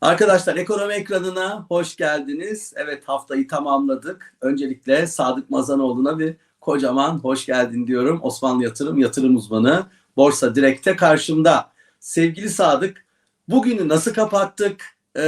Arkadaşlar ekonomi ekranına hoş geldiniz. Evet haftayı tamamladık. Öncelikle Sadık Mazanoğlu'na bir kocaman hoş geldin diyorum. Osmanlı Yatırım Yatırım Uzmanı Borsa Direkt'te karşımda. Sevgili Sadık bugünü nasıl kapattık? Ee,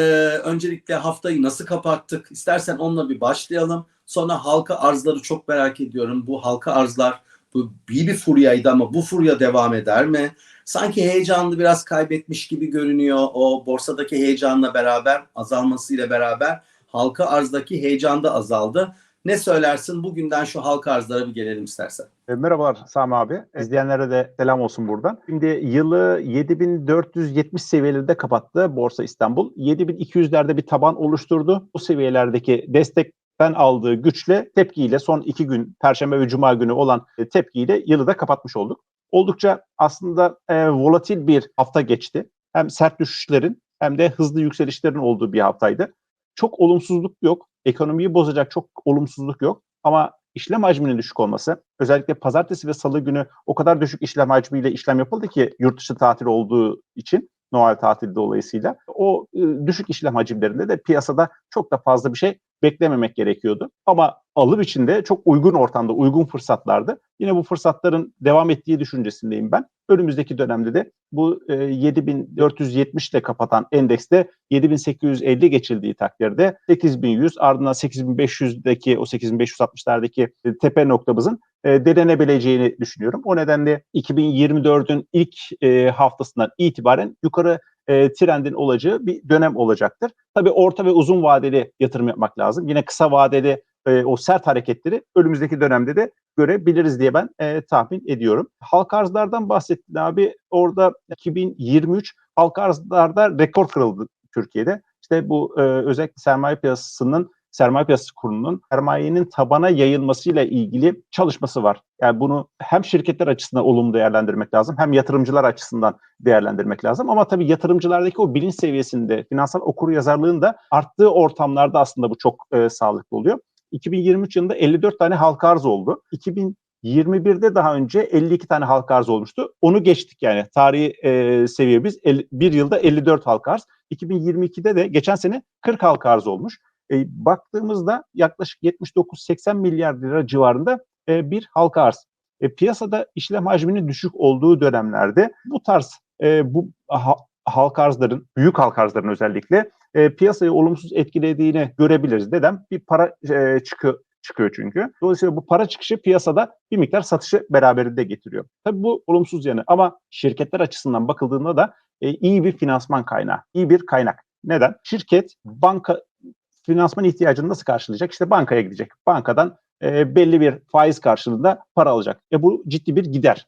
öncelikle haftayı nasıl kapattık? İstersen onunla bir başlayalım. Sonra halka arzları çok merak ediyorum. Bu halka arzlar bu iyi bir furyaydı ama bu furya devam eder mi? Sanki heyecanlı biraz kaybetmiş gibi görünüyor. O borsadaki heyecanla beraber azalmasıyla beraber halka arzdaki heyecan da azaldı. Ne söylersin? Bugünden şu halka arzlara bir gelelim istersen. E, Merhabalar Sami abi. İzleyenlere de selam olsun buradan. Şimdi yılı 7470 seviyelerinde kapattı Borsa İstanbul. 7200'lerde bir taban oluşturdu. Bu seviyelerdeki destekten aldığı güçle tepkiyle son iki gün Perşembe ve Cuma günü olan e, tepkiyle yılı da kapatmış olduk. Oldukça aslında e, volatil bir hafta geçti. Hem sert düşüşlerin hem de hızlı yükselişlerin olduğu bir haftaydı. Çok olumsuzluk yok. Ekonomiyi bozacak çok olumsuzluk yok. Ama işlem hacminin düşük olması, özellikle pazartesi ve salı günü o kadar düşük işlem hacmiyle işlem yapıldı ki yurt dışı tatil olduğu için Noel tatili dolayısıyla o e, düşük işlem hacimlerinde de piyasada çok da fazla bir şey beklememek gerekiyordu. Ama alım içinde çok uygun ortamda, uygun fırsatlardı. Yine bu fırsatların devam ettiği düşüncesindeyim ben. Önümüzdeki dönemde de bu e, 7470 ile kapatan endekste 7850 geçildiği takdirde 8100 ardından 8500'deki o 8560'lardaki e, tepe noktamızın e, denenebileceğini düşünüyorum. O nedenle 2024'ün ilk e, haftasından itibaren yukarı e, trendin olacağı bir dönem olacaktır. Tabii orta ve uzun vadeli yatırım yapmak lazım. Yine kısa vadeli e, o sert hareketleri önümüzdeki dönemde de görebiliriz diye ben e, tahmin ediyorum. Halka arzlardan bahsettin abi. Orada 2023 halka arzlarda rekor kırıldı Türkiye'de. İşte bu e, özellikle sermaye piyasasının sermaye piyasası kurulunun sermayenin tabana yayılmasıyla ilgili çalışması var. Yani bunu hem şirketler açısından olumlu değerlendirmek lazım hem yatırımcılar açısından değerlendirmek lazım. Ama tabii yatırımcılardaki o bilinç seviyesinde finansal okur yazarlığın da arttığı ortamlarda aslında bu çok e, sağlıklı oluyor. 2023 yılında 54 tane halka arz oldu. 2021'de daha önce 52 tane halka arz olmuştu. Onu geçtik yani tarihi e, seviye biz el, bir yılda 54 halka arz. 2022'de de geçen sene 40 halka arz olmuş. E, baktığımızda yaklaşık 79-80 milyar lira civarında e, bir halka arz. E, piyasada işlem hacminin düşük olduğu dönemlerde bu tarz e, bu ha, halka arzların, büyük halka arzların özellikle e, piyasayı olumsuz etkilediğini görebiliriz. Neden? Bir para e, çıkıyor çıkıyor çünkü. Dolayısıyla bu para çıkışı piyasada bir miktar satışı beraberinde getiriyor. Tabii bu olumsuz yanı ama şirketler açısından bakıldığında da e, iyi bir finansman kaynağı, iyi bir kaynak. Neden? Şirket banka finansman ihtiyacını nasıl karşılayacak? İşte bankaya gidecek. Bankadan e, belli bir faiz karşılığında para alacak. E bu ciddi bir gider.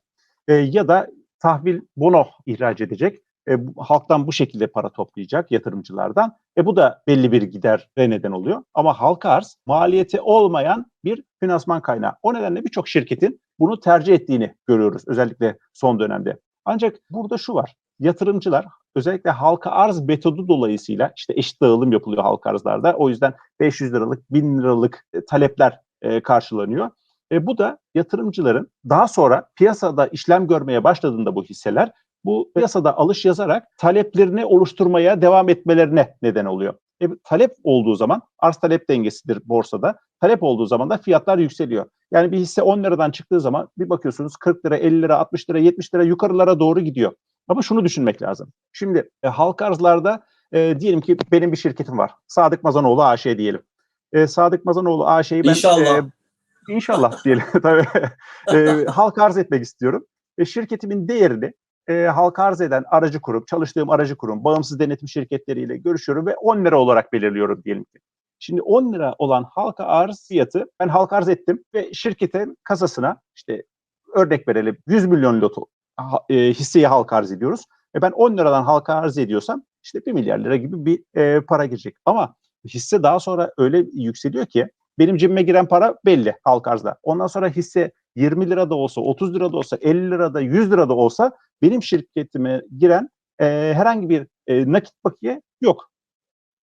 E, ya da tahvil bono ihraç edecek. E, halktan bu şekilde para toplayacak yatırımcılardan. E bu da belli bir gider neden oluyor. Ama halka arz maliyeti olmayan bir finansman kaynağı. O nedenle birçok şirketin bunu tercih ettiğini görüyoruz özellikle son dönemde. Ancak burada şu var. Yatırımcılar özellikle halka arz metodu dolayısıyla işte eşit dağılım yapılıyor halka arzlarda. O yüzden 500 liralık, 1000 liralık e, talepler e, karşılanıyor. E, bu da yatırımcıların daha sonra piyasada işlem görmeye başladığında bu hisseler bu piyasada alış yazarak taleplerini oluşturmaya devam etmelerine neden oluyor. E, talep olduğu zaman arz talep dengesidir borsada. Talep olduğu zaman da fiyatlar yükseliyor. Yani bir hisse 10 liradan çıktığı zaman bir bakıyorsunuz 40 lira, 50 lira, 60 lira, 70 lira yukarılara doğru gidiyor. Ama şunu düşünmek lazım. Şimdi e, halka arzlarda e, diyelim ki benim bir şirketim var. Sadık Mazanoğlu AŞ diyelim. E, Sadık Mazanoğlu AŞ'yi ben... İnşallah. E, inşallah diyelim. Tabii. e, halka arz etmek istiyorum. E, şirketimin değerini e, halka arz eden aracı kurum, çalıştığım aracı kurum, bağımsız denetim şirketleriyle görüşüyorum ve 10 lira olarak belirliyorum diyelim ki. Şimdi 10 lira olan halka arz fiyatı ben halka arz ettim ve şirketin kasasına işte örnek verelim 100 milyon loto e, hisseyi halka arz ediyoruz. E ben 10 liradan halka arz ediyorsam işte 1 milyar lira gibi bir e, para girecek. Ama hisse daha sonra öyle yükseliyor ki benim cebime giren para belli halka arzda. Ondan sonra hisse 20 lira da olsa, 30 lira da olsa, 50 lira da, 100 lira da olsa benim şirketime giren e, herhangi bir e, nakit bakiye yok.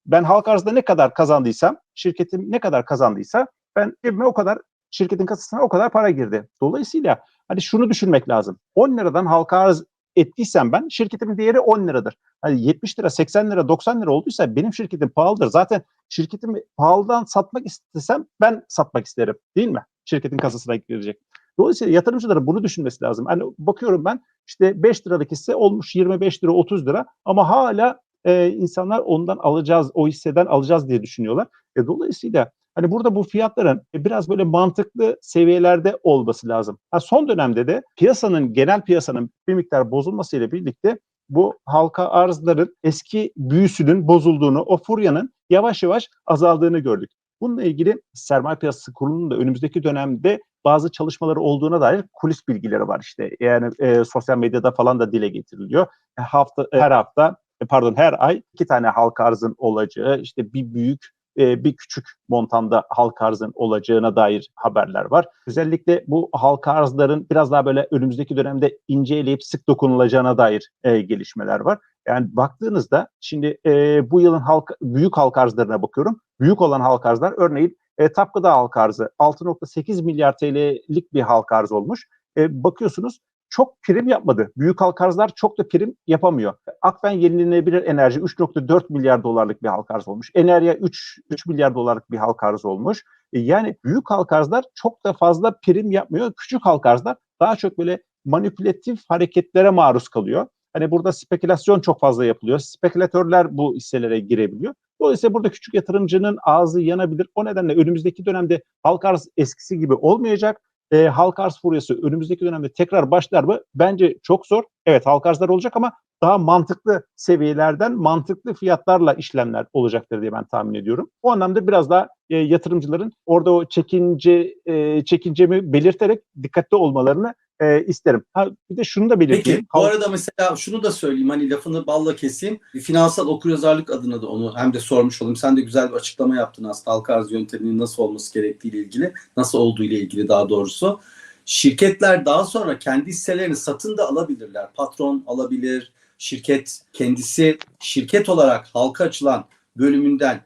Ben halka arzda ne kadar kazandıysam, şirketim ne kadar kazandıysa ben cebime o kadar, şirketin kasasına o kadar para girdi. Dolayısıyla hani şunu düşünmek lazım. 10 liradan halka arz ettiysem ben şirketimin değeri 10 liradır. Hani 70 lira, 80 lira, 90 lira olduysa benim şirketim pahalıdır. Zaten şirketimi pahalıdan satmak istesem ben satmak isterim değil mi? Şirketin kasasına girecek. Dolayısıyla yatırımcıların bunu düşünmesi lazım. Hani bakıyorum ben işte 5 liralık hisse olmuş 25 lira 30 lira ama hala e, insanlar ondan alacağız, o hisseden alacağız diye düşünüyorlar. E, dolayısıyla hani burada bu fiyatların e, biraz böyle mantıklı seviyelerde olması lazım. Ha, son dönemde de piyasanın, genel piyasanın bir miktar bozulmasıyla birlikte bu halka arzların eski büyüsünün bozulduğunu, o furyanın yavaş yavaş azaldığını gördük. Bununla ilgili Sermaye Piyasası Kurulu'nun da önümüzdeki dönemde bazı çalışmaları olduğuna dair kulis bilgileri var işte. Yani e, sosyal medyada falan da dile getiriliyor. E, hafta her hafta e, pardon her ay iki tane halka arzın olacağı, işte bir büyük e, bir küçük montanda halka arzın olacağına dair haberler var. Özellikle bu halka arzların biraz daha böyle önümüzdeki dönemde inceleyip sık dokunulacağına dair e, gelişmeler var. Yani baktığınızda şimdi e, bu yılın halka, büyük halka arzlarına bakıyorum. Büyük olan halka arzlar örneğin e, Tapkı'da halka arzı 6.8 milyar TL'lik bir halka arz olmuş. E, bakıyorsunuz çok prim yapmadı. Büyük halka arzlar çok da prim yapamıyor. Akfen yenilenebilir enerji 3.4 milyar dolarlık bir halka arz olmuş. Enerya 3, 3 milyar dolarlık bir halka arz olmuş. E, yani büyük halka arzlar çok da fazla prim yapmıyor. Küçük halka arzlar daha çok böyle manipülatif hareketlere maruz kalıyor. Hani burada spekülasyon çok fazla yapılıyor. Spekülatörler bu hisselere girebiliyor. Dolayısıyla burada küçük yatırımcının ağzı yanabilir. O nedenle önümüzdeki dönemde halka arz eskisi gibi olmayacak. E, halka arz furyası önümüzdeki dönemde tekrar başlar mı? Bence çok zor. Evet halka arzlar olacak ama daha mantıklı seviyelerden mantıklı fiyatlarla işlemler olacaktır diye ben tahmin ediyorum. O anlamda biraz daha e, yatırımcıların orada o çekince e, çekincemi belirterek dikkatli olmalarını e, isterim. Ha, bir de şunu da belirteyim. Peki bu arada mesela şunu da söyleyeyim hani lafını balla keseyim. Finansal okuryazarlık adına da onu hem de sormuş olayım. Sen de güzel bir açıklama yaptın aslında halka arz yönteminin nasıl olması gerektiği ile ilgili. Nasıl olduğu ile ilgili daha doğrusu. Şirketler daha sonra kendi hisselerini satın da alabilirler. Patron alabilir. Şirket kendisi şirket olarak halka açılan bölümünden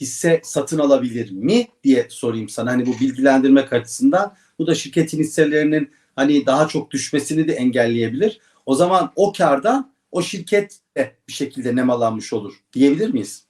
hisse satın alabilir mi diye sorayım sana. Hani bu bilgilendirmek açısından bu da şirketin hisselerinin hani daha çok düşmesini de engelleyebilir. O zaman o kardan o şirket de bir şekilde nemalanmış olur diyebilir miyiz?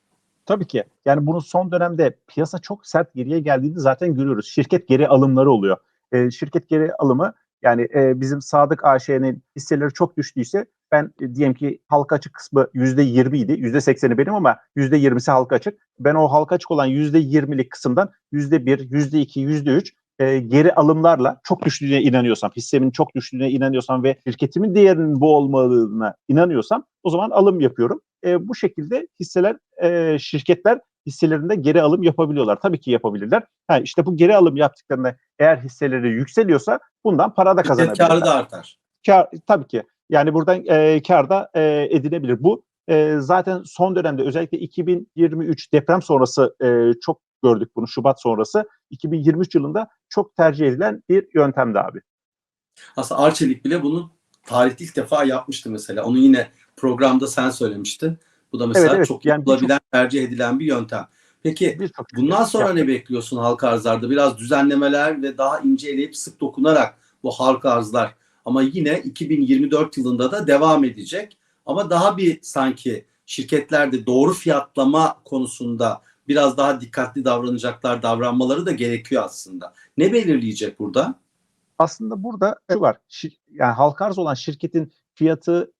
Tabii ki. Yani bunu son dönemde piyasa çok sert geriye geldiğinde zaten görüyoruz. Şirket geri alımları oluyor. E, şirket geri alımı yani e, bizim Sadık AŞ'nin hisseleri çok düştüyse ben e, diyelim ki halka açık kısmı %20 idi. %80'i benim ama %20'si halka açık. Ben o halka açık olan %20'lik kısımdan %1, %2, %3 e, geri alımlarla çok düştüğüne inanıyorsam, hissemin çok düştüğüne inanıyorsam ve şirketimin değerinin bu olmadığına inanıyorsam o zaman alım yapıyorum. E, bu şekilde hisseler, e, şirketler hisselerinde geri alım yapabiliyorlar. Tabii ki yapabilirler. Ha, işte bu geri alım yaptıklarında eğer hisseleri yükseliyorsa bundan para da kazanabilirler. Karı da artar. Kar, tabii ki. Yani buradan e, kar da e, edilebilir. Bu e, zaten son dönemde özellikle 2023 deprem sonrası e, çok gördük bunu Şubat sonrası. 2023 yılında çok tercih edilen bir yöntemdi abi. Aslında Arçelik bile bunu tarihte ilk defa yapmıştı mesela. Onu yine programda sen söylemiştin. Bu da mesela Evet, evet. çok Yani yapılabilen, tercih edilen bir yöntem. Peki Birçok bundan sonra yaptık. ne bekliyorsun halka arzlarda? Biraz düzenlemeler ve daha inceleyip sık dokunarak bu halka arzlar ama yine 2024 yılında da devam edecek. Ama daha bir sanki şirketlerde doğru fiyatlama konusunda biraz daha dikkatli davranacaklar, davranmaları da gerekiyor aslında. Ne belirleyecek burada? aslında burada şu var. şir- yani halka arz olan şirketin fiyatı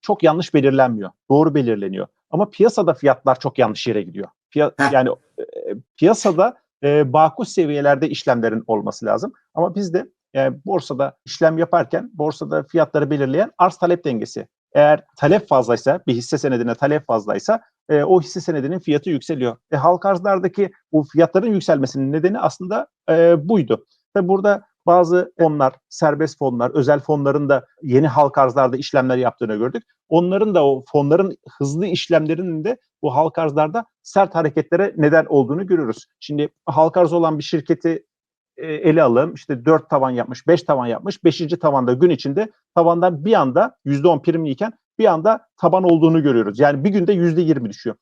çok yanlış belirlenmiyor. Doğru belirleniyor. Ama piyasada fiyatlar çok yanlış yere gidiyor. Piya- Heh. yani e, piyasada e, bakus seviyelerde işlemlerin olması lazım. Ama bizde yani borsada işlem yaparken borsada fiyatları belirleyen arz talep dengesi. Eğer talep fazlaysa, bir hisse senedine talep fazlaysa e, o hisse senedinin fiyatı yükseliyor. E, halka arzlardaki bu fiyatların yükselmesinin nedeni aslında e, buydu. Ve burada bazı fonlar, serbest fonlar, özel fonların da yeni halka arzlarda işlemler yaptığını gördük. Onların da o fonların hızlı işlemlerinin de bu halka arzlarda sert hareketlere neden olduğunu görüyoruz. Şimdi halka arz olan bir şirketi ele alalım. İşte 4 tavan yapmış, 5 tavan yapmış. 5. tavanda gün içinde tavandan bir anda %10 primliyken bir anda taban olduğunu görüyoruz. Yani bir günde %20 düşüyor.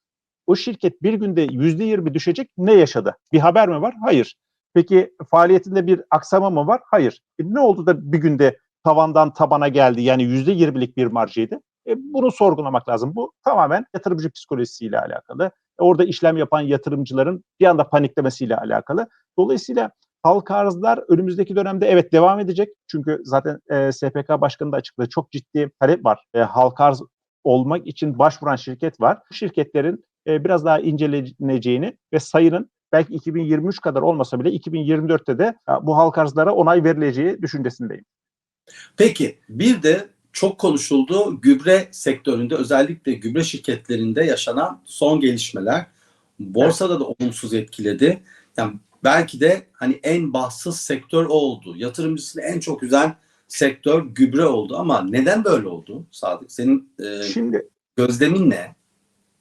O şirket bir günde %20 düşecek ne yaşadı? Bir haber mi var? Hayır. Peki faaliyetinde bir aksama mı var? Hayır. E ne oldu da bir günde tavandan tabana geldi. Yani %20'lik bir marjıydı. E, bunu sorgulamak lazım. Bu tamamen yatırımcı psikolojisiyle alakalı. E, orada işlem yapan yatırımcıların bir anda paniklemesiyle alakalı. Dolayısıyla halka arzlar önümüzdeki dönemde evet devam edecek. Çünkü zaten e, SPK Başkanı da açıkladı. Çok ciddi talep var. E, halka arz olmak için başvuran şirket var. Bu şirketlerin e, biraz daha inceleneceğini ve sayının belki 2023 kadar olmasa bile 2024'te de e, bu halka arzlara onay verileceği düşüncesindeyim. Peki bir de çok konuşuldu gübre sektöründe özellikle gübre şirketlerinde yaşanan son gelişmeler borsada da olumsuz etkiledi. Yani belki de hani en bahtsız sektör o oldu. Yatırımcısını en çok üzen sektör gübre oldu ama neden böyle oldu Sadık? Senin e, Şimdi gözlemin ne?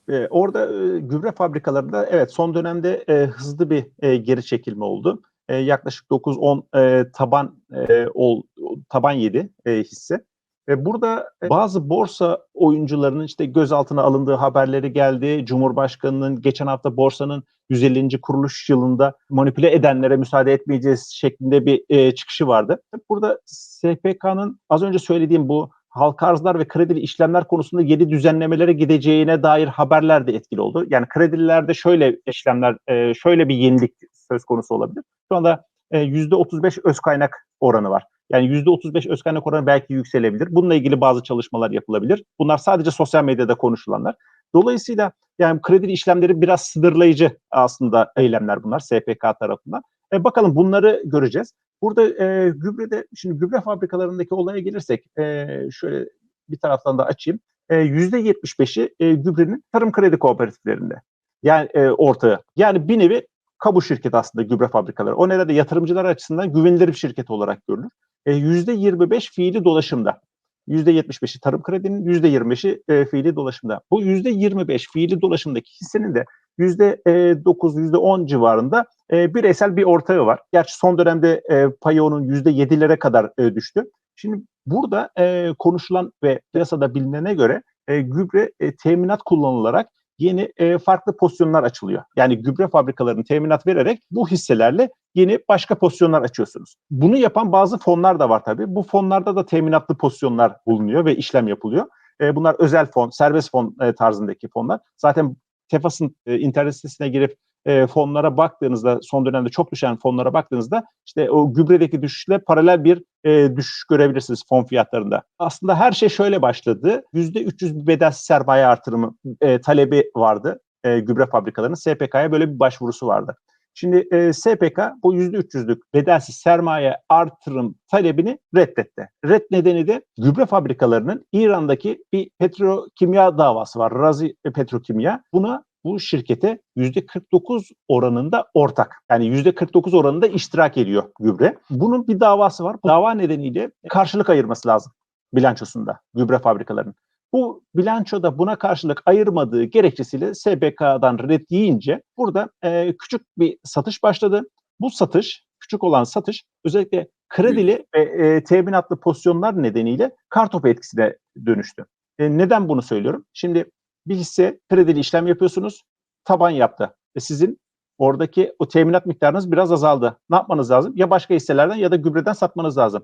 e, orada e, gübre fabrikalarında evet son dönemde e, hızlı bir e, geri çekilme oldu. E, yaklaşık 9-10 e, taban e, ol, taban yedi e, hisse. Ve burada e, bazı borsa oyuncularının işte gözaltına alındığı haberleri geldi. Cumhurbaşkanının geçen hafta borsanın 150. kuruluş yılında manipüle edenlere müsaade etmeyeceğiz şeklinde bir e, çıkışı vardı. Burada SPK'nın az önce söylediğim bu halka arzlar ve kredili işlemler konusunda yeni düzenlemelere gideceğine dair haberler de etkili oldu. Yani kredilerde şöyle işlemler, e, şöyle bir yenilik söz konusu olabilir. Şu anda e, %35 öz kaynak oranı var. Yani %35 öz kaynak oranı belki yükselebilir. Bununla ilgili bazı çalışmalar yapılabilir. Bunlar sadece sosyal medyada konuşulanlar. Dolayısıyla yani kredili işlemleri biraz sınırlayıcı aslında eylemler bunlar SPK tarafından. E, bakalım bunları göreceğiz. Burada e, gübrede, şimdi gübre fabrikalarındaki olaya gelirsek e, şöyle bir taraftan da açayım. E, %75'i e, gübrenin tarım kredi kooperatiflerinde. Yani e, ortağı. Yani bir nevi kamu şirketi aslında gübre fabrikaları. O nedenle yatırımcılar açısından güvenilir bir şirket olarak görülür. E, %25 fiili dolaşımda. %75'i tarım kredinin, %25'i e, fiili dolaşımda. Bu %25 fiili dolaşımdaki hissenin de %9, %10 civarında e, bireysel bir ortağı var. Gerçi son dönemde e, payı onun %7'lere kadar e, düştü. Şimdi burada e, konuşulan ve piyasada bilinene göre e, gübre e, teminat kullanılarak yeni e, farklı pozisyonlar açılıyor. Yani gübre fabrikalarının teminat vererek bu hisselerle yeni başka pozisyonlar açıyorsunuz. Bunu yapan bazı fonlar da var tabii. Bu fonlarda da teminatlı pozisyonlar bulunuyor ve işlem yapılıyor. E, bunlar özel fon, serbest fon e, tarzındaki fonlar. Zaten Tefas'ın e, internet sitesine girip e, fonlara baktığınızda son dönemde çok düşen fonlara baktığınızda işte o gübredeki düşüşle paralel bir e, düşüş görebilirsiniz fon fiyatlarında. Aslında her şey şöyle başladı. %300 bir bedelsiz sermaye artırımı e, talebi vardı e, gübre fabrikalarının. SPK'ya böyle bir başvurusu vardı. Şimdi e, SPK bu %300'lük bedelsiz sermaye artırım talebini reddetti. Red nedeni de gübre fabrikalarının İran'daki bir petrokimya davası var. Razi Petrokimya. Buna bu şirkete %49 oranında ortak. Yani %49 oranında iştirak ediyor gübre. Bunun bir davası var. Dava nedeniyle karşılık ayırması lazım bilançosunda gübre fabrikalarının. Bu bilançoda buna karşılık ayırmadığı gerekçesiyle SBK'dan red yiyince burada e, küçük bir satış başladı. Bu satış, küçük olan satış özellikle kredili ve e, teminatlı pozisyonlar nedeniyle kartopu etkisine dönüştü. E, neden bunu söylüyorum? Şimdi bir hisse kredili işlem yapıyorsunuz, taban yaptı. E sizin oradaki o teminat miktarınız biraz azaldı. Ne yapmanız lazım? Ya başka hisselerden ya da gübreden satmanız lazım.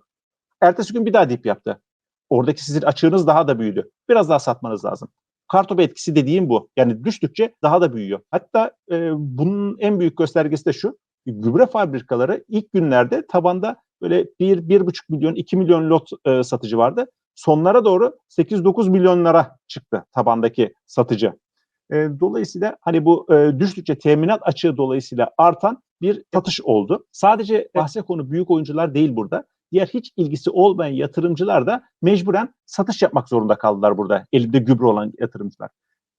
Ertesi gün bir daha dip yaptı. Oradaki sizin açığınız daha da büyüdü. Biraz daha satmanız lazım. Kartopu etkisi dediğim bu. Yani düştükçe daha da büyüyor. Hatta e, bunun en büyük göstergesi de şu. Gübre fabrikaları ilk günlerde tabanda böyle 1-1,5 milyon, 2 milyon lot e, satıcı vardı. Sonlara doğru 8-9 milyonlara çıktı tabandaki satıcı. E, dolayısıyla hani bu e, düştükçe teminat açığı dolayısıyla artan bir satış oldu. Sadece bahse konu büyük oyuncular değil burada diğer hiç ilgisi olmayan yatırımcılar da mecburen satış yapmak zorunda kaldılar burada elinde gübre olan yatırımcılar.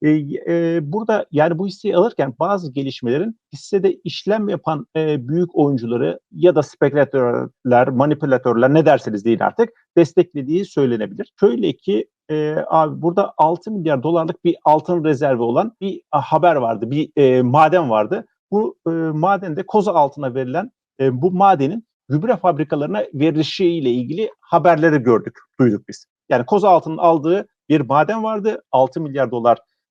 E, burada yani bu hisseyi alırken bazı gelişmelerin hissede işlem yapan e, büyük oyuncuları ya da spekülatörler, manipülatörler ne derseniz deyin artık desteklediği söylenebilir. Şöyle ki e, abi burada 6 milyar dolarlık bir altın rezervi olan bir haber vardı, bir e, maden vardı. Bu e, madende koza altına verilen e, bu madenin gübre fabrikalarına verilişiyle ilgili haberleri gördük, duyduk biz. Yani Koza Altın'ın aldığı bir maden vardı. 6 milyar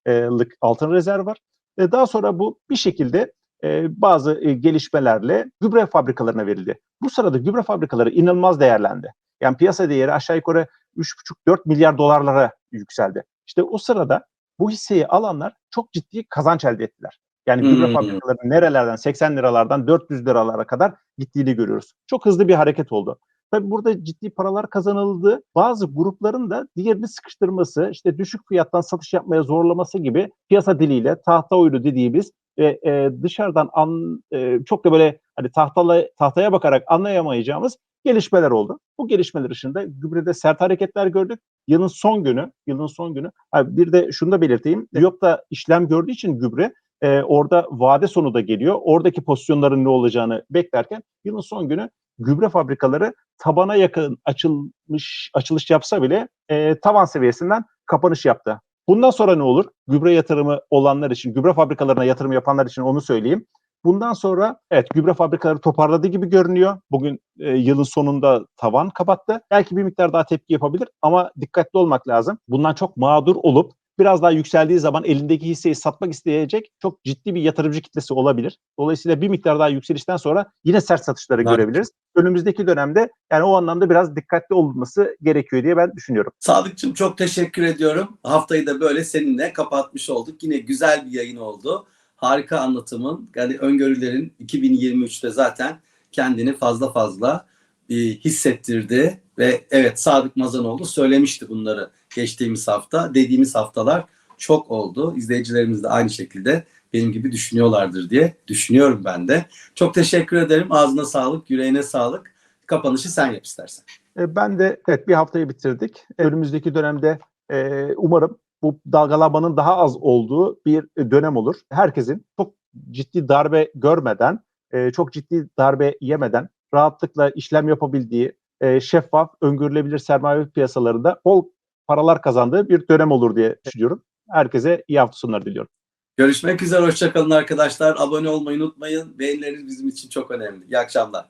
dolarlık altın rezerv var. E, daha sonra bu bir şekilde e, bazı e, gelişmelerle gübre fabrikalarına verildi. Bu sırada gübre fabrikaları inanılmaz değerlendi. Yani piyasa değeri aşağı yukarı 3,5-4 milyar dolarlara yükseldi. İşte o sırada bu hisseyi alanlar çok ciddi kazanç elde ettiler. Yani gübre Hmm. fabrikalarının nerelerden 80 liralardan 400 liralara kadar gittiğini görüyoruz. Çok hızlı bir hareket oldu. Tabii burada ciddi paralar kazanıldı. Bazı grupların da diğerini sıkıştırması, işte düşük fiyattan satış yapmaya zorlaması gibi piyasa diliyle tahta oyunu dediğimiz e, e, dışarıdan an, e, çok da böyle hani tahtala, tahtaya bakarak anlayamayacağımız gelişmeler oldu. Bu gelişmeler dışında gübrede sert hareketler gördük. Yılın son günü, yılın son günü. Ha, bir de şunu da belirteyim. Diyopta işlem gördüğü için gübre e, orada vade sonu da geliyor. Oradaki pozisyonların ne olacağını beklerken yılın son günü gübre fabrikaları tabana yakın açılmış açılış yapsa bile e, tavan seviyesinden kapanış yaptı. Bundan sonra ne olur? Gübre yatırımı olanlar için, gübre fabrikalarına yatırım yapanlar için onu söyleyeyim. Bundan sonra evet gübre fabrikaları toparladı gibi görünüyor. Bugün e, yılın sonunda tavan kapattı. Belki bir miktar daha tepki yapabilir ama dikkatli olmak lazım. Bundan çok mağdur olup biraz daha yükseldiği zaman elindeki hisseyi satmak isteyecek çok ciddi bir yatırımcı kitlesi olabilir. Dolayısıyla bir miktar daha yükselişten sonra yine sert satışları Evet. görebiliriz. Önümüzdeki dönemde yani o anlamda biraz dikkatli olması gerekiyor diye ben düşünüyorum. Sadıkçım çok teşekkür ediyorum. Haftayı da böyle seninle kapatmış olduk. Yine güzel bir yayın oldu. Harika anlatımın, yani öngörülerin 2023'te zaten kendini fazla fazla e, hissettirdi. Ve evet Sadık Mazanoğlu söylemişti bunları geçtiğimiz hafta. Dediğimiz haftalar çok oldu. İzleyicilerimiz de aynı şekilde benim gibi düşünüyorlardır diye düşünüyorum ben de. Çok teşekkür ederim. Ağzına sağlık, yüreğine sağlık. Kapanışı sen yap istersen. E, Ben de evet bir haftayı bitirdik. Önümüzdeki dönemde e, umarım bu dalgalanmanın daha az olduğu bir dönem olur. Herkesin çok ciddi darbe görmeden, e, çok ciddi darbe yemeden rahatlıkla işlem yapabildiği, şeffaf, öngörülebilir sermaye piyasalarında bol paralar kazandığı bir dönem olur diye düşünüyorum. Herkese iyi hafta sonları diliyorum. Görüşmek üzere. Hoşçakalın arkadaşlar. Abone olmayı unutmayın. Beğenileriniz bizim için çok önemli. İyi akşamlar.